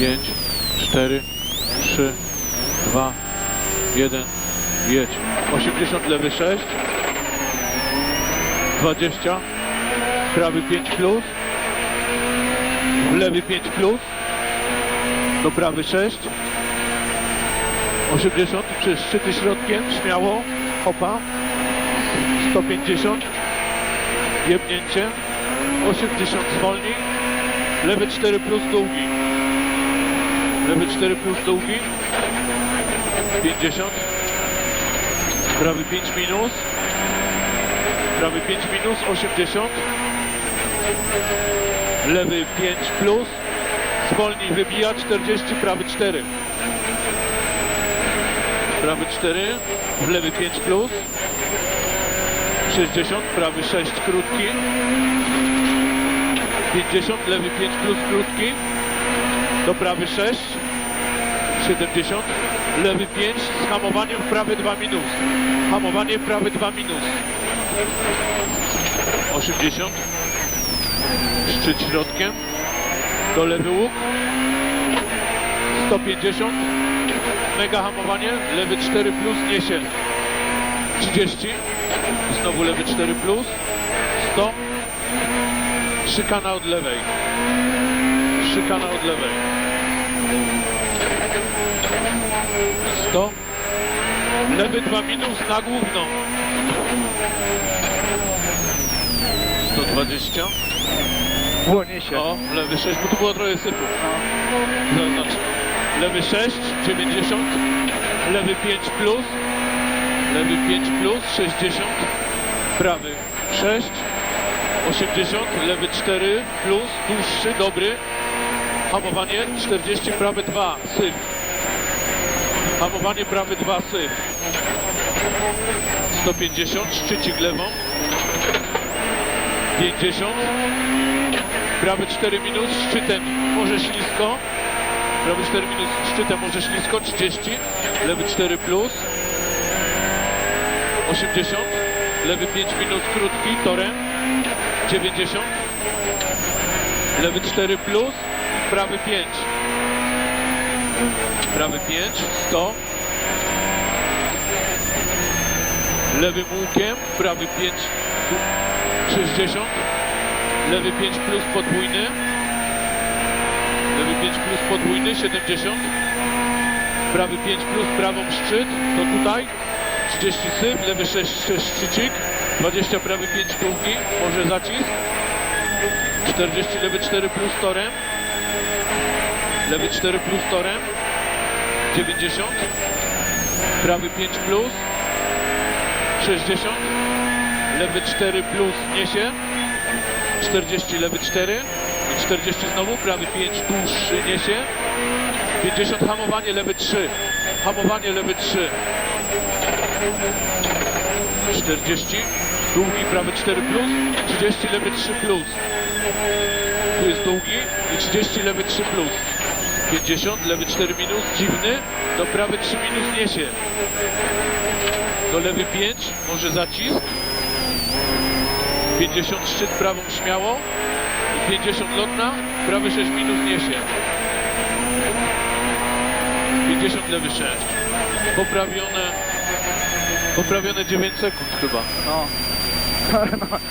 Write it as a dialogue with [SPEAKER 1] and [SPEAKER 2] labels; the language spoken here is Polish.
[SPEAKER 1] 5, 4, 3, 2, 1, jedź. 80 lewy 6, 20, prawy 5 plus, lewy 5 plus, do prawy 6, 80 przez szczyty środkiem, śmiało, hopa, 150, jebnięcie, 80 zwolnij, lewy 4 plus długi, lewy 4 plus długi, 50, prawy 5 minus, prawy 5 minus, 80, lewy 5 plus, zwolnij, wybija 40, prawy 4, prawy 4, w lewy 5 plus, 60, prawy 6 krótki, 50, lewy 5 plus krótki, do prawy 6, 70, lewy 5 z hamowaniem w prawy 2 minus, hamowanie w prawy 2 minus, 80, szczyt środkiem, do lewy łuk, 150, mega hamowanie, lewy 4 plus niesie, 30, znowu lewy 4 plus, 100, szykana od lewej, szykana od lewej, 100, lewy 2 minus na główną, 120,
[SPEAKER 2] Błonie się.
[SPEAKER 1] o, lewy 6, bo tu było trochę sypu. Zaznacz. Lewy 6, 90. Lewy 5 plus. Lewy 5 plus, 60. Prawy 6, 80. Lewy 4 plus, dłuższy, dobry. Hamowanie 40, prawy 2, syp. Hamowanie prawy 2, syp. 150, szczycik lewą. 50. Prawy 4 minus, szczytem może ślisko. Prawy 4 minus, szczytem może ślisko, 30. Lewy 4 plus. 80. Lewy 5 minus, krótki, torem. 90. Lewy 4 plus, prawy 5. Prawy 5, 100. Lewym łukiem, prawy 5, 60. Lewy 5 plus podwójny. Lewy 5 plus podwójny, 70. Prawy 5 plus prawą szczyt, to tutaj. 30 syp, lewy 6, 6 szczycik. 20 prawy 5 długi, może zacisk. 40 lewy 4 plus torem. Lewy 4 plus torem. 90. Prawy 5 plus. 60. Lewy 4 plus niesie. 40 lewy 4 i 40 znowu, prawy 5 dłuższy niesie 50 hamowanie lewy 3 hamowanie lewy 3 40 długi prawy 4 plus 30 lewy 3 plus tu jest długi i 30 lewy 3 plus 50 lewy 4 minus dziwny do prawy 3 minus niesie do lewy 5 może zacisk 50 szczyt prawą śmiało i 50 lotna, prawy 6 minus niesie. 50 lewy 6. Poprawione, poprawione 9 sekund chyba.
[SPEAKER 2] No. なるほど。